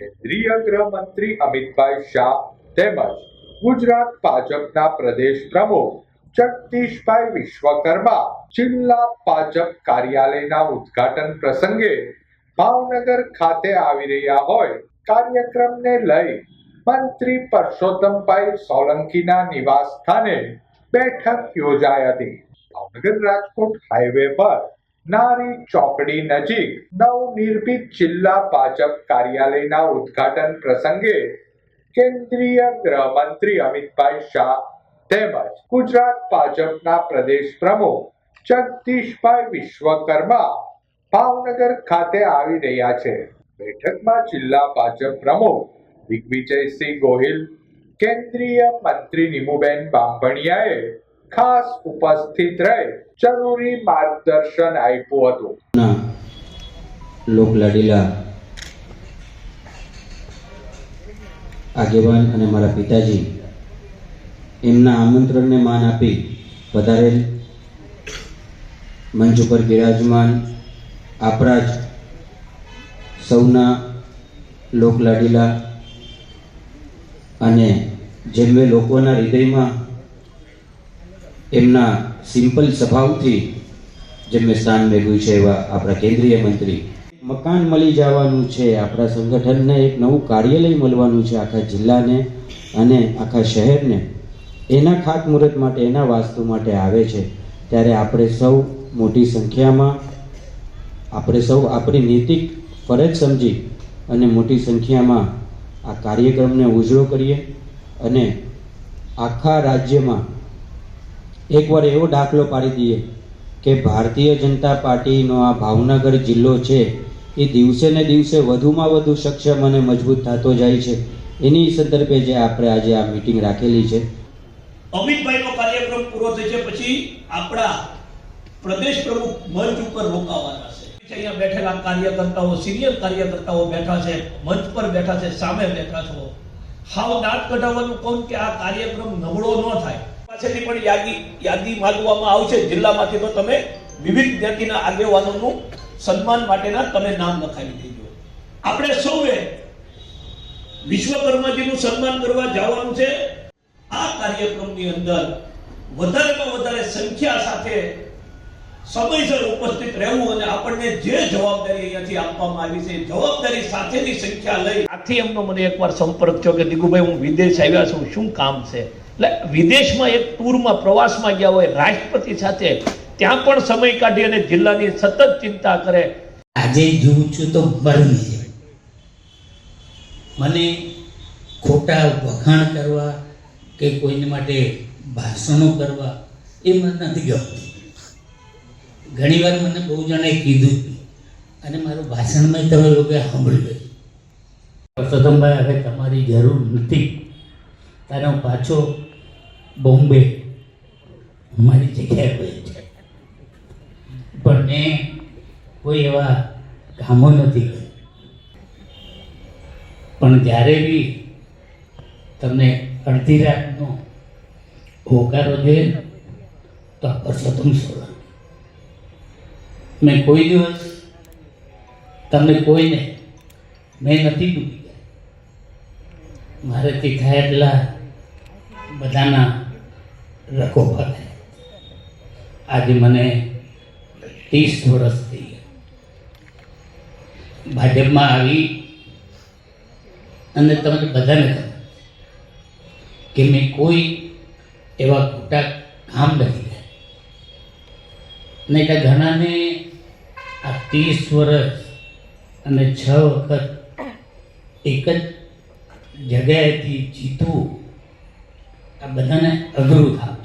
કેન્દ્રીય ગૃહમંત્રી અમિતભાઈ શાહ તેમજ ગુજરાત ભાજપના પ્રદેશ પ્રમુખ જગદીશભાઈ વિશ્વકર્મા જિલ્લા ભાજપ કાર્યાલયના ઉદ્ઘાટન પ્રસંગે ભાવનગર ખાતે આવી રહ્યા હોય કાર્યક્રમને લઈ મંત્રી પરસોત્તમભાઈ સોલંકીના નિવાસ સ્થાને બેઠક યોજાઈ હતી. ભાવનગર રાજકોટ હાઈવે પર નારી ચોકડી નજીક નવનિર્મિત જિલ્લા ભાજપ કાર્યાલયના ઉદ્ઘાટન પ્રસંગે કેન્દ્રીય ગૃહમંત્રી અમિતભાઈ શાહ તેમજ ગુજરાત ભાજપના પ્રદેશ પ્રમુખ જગદીશભાઈ વિશ્વકર્મા ભાવનગર ખાતે આવી રહ્યા છે. બેઠકમાં જિલ્લા ભાજપ પ્રમુખ દિગ્વિજયસિંહ ગોહિલ, કેન્દ્રીય મંત્રી નિમુબેન બાંભણિયાએ ખાસ ઉપસ્થિત રહી. જરૂરી માર્ગદર્શન આપ્યું હતું. લોકલાડીલા આગેવાન અને મારા પિતાજી એમના આમંત્રણને માન આપી વધારેલ મંચ ઉપર બિરાજમાન આપણા જ સૌના લોકલાડીલા અને જેમ લોકોના હૃદયમાં એમના સિમ્પલ સ્વભાવથી જેમને સ્થાન મેળવ્યું છે એવા આપણા કેન્દ્રીય મંત્રી. મકાન મળી જવાનું છે, આપણા સંગઠનને એક નવું કાર્યાલય મળવાનું છે આખા જિલ્લાને અને આખા શહેરને. એના ખાતમુહૂર્ત માટે, એના વાસ્તુ માટે આવે છે. ત્યારે આપણે સૌ મોટી સંખ્યામાં, આપણે સૌ આપણી નૈતિક ફરજ સમજી અને મોટી સંખ્યામાં આ કાર્યક્રમને ઉજળો કરીએ અને આખા રાજ્યમાં એકવાર એવો દાખલો પાડી દઈએ કે ભારતીય જનતા પાર્ટીનો આ ભાવનગર જિલ્લો છે, એ દિવસે ને દિવસે વધુમાં વધુ સક્ષમ અને મજબૂત થતો જાય છે. એની સંદર્ભે જે આપણે આજે આ મિટિંગ રાખેલી છે. અમિતભાઈનો કાર્યક્રમ પૂરો થઈ છે પછી આપણા પ્રદેશ પ્રમુખ મંચ ઉપર રોકાવાના છે. અહીંયા બેઠેલા કાર્યકર્તાઓ, સિનિયર કાર્યકર્તાઓ બેઠા છે, મંચ પર બેઠા છે, સામે બેઠા છો. હાવ દાંત કઢાવવાનું કોણ કે આ કાર્યક્રમ નબળો ન થાય. પાસેથી પણ યાદી માંગવામાં આવશે. જિલ્લામાંથી તો તમે વિવિધ જ્ઞાતિના આગેવાનોનું સન્માન માટેના તમે નામ લખાવી દેજો આપણે સૌએ વિશ્વકર્માજીનું સન્માન કરવા જવાનું છે. આ કાર્યક્રમની અંદર વધારેમાં વધારે સંખ્યા સાથે સમયસર ઉપસ્થિત રહેવું અને આપણને જે જવાબદારી અહીંયાથી આપવામાં આવી છે જવાબદારી સાથેની સંખ્યા લઈ આથી એમનો મને એકવાર સંપર્ક થયો કે દીગુભાઈ હું વિદેશ આવ્યા છું. શું કામ છે? એટલે વિદેશમાં એક ટૂરમાં પ્રવાસમાં ગયા હોય રાષ્ટ્રપતિ સાથે ત્યાં પણ સમય કાઢી અને જિલ્લાની સતત ચિંતા કરે. આજે જોઉં છું તો બળની છે. મને ખોટા વખાણ કરવા કે કોઈને માટે ભાષણો કરવા એ મને નથી ગમતું. ઘણીવાર મને બહુ જણાએ કીધું અને મારું ભાષણમાં તમે લોકોએ સાંભળ્યું પરસોત્તમભાઈ હવે તમારી જરૂર નથી. ત્યારે હું પાછો બોમ્બે. મારી જગ્યાએ ગયો છે. પણ મેં કોઈ એવા કામો નથી પણ જ્યારે બી તમને અડધી રાતનો હોકારો જોઈએ તો આ પરસોત્તમ સોલંકી મેં કોઈ દિવસ તમને કોઈને, મેં નથી ડૂબી ગયા. મારેથી થાય એટલા બધાના ફરે આજે મને ત્રીસ વર્ષ થઈ ભાજપમાં આવી અને તમને બધાને ખબર કે મેં કોઈ એવા ખોટા કામ નથી નહીં કે ઘણાને આ ત્રીસ વર્ષ અને છ વખત એક જ જગ્યાએથી જીતવું આ બધાને અઘરું થાય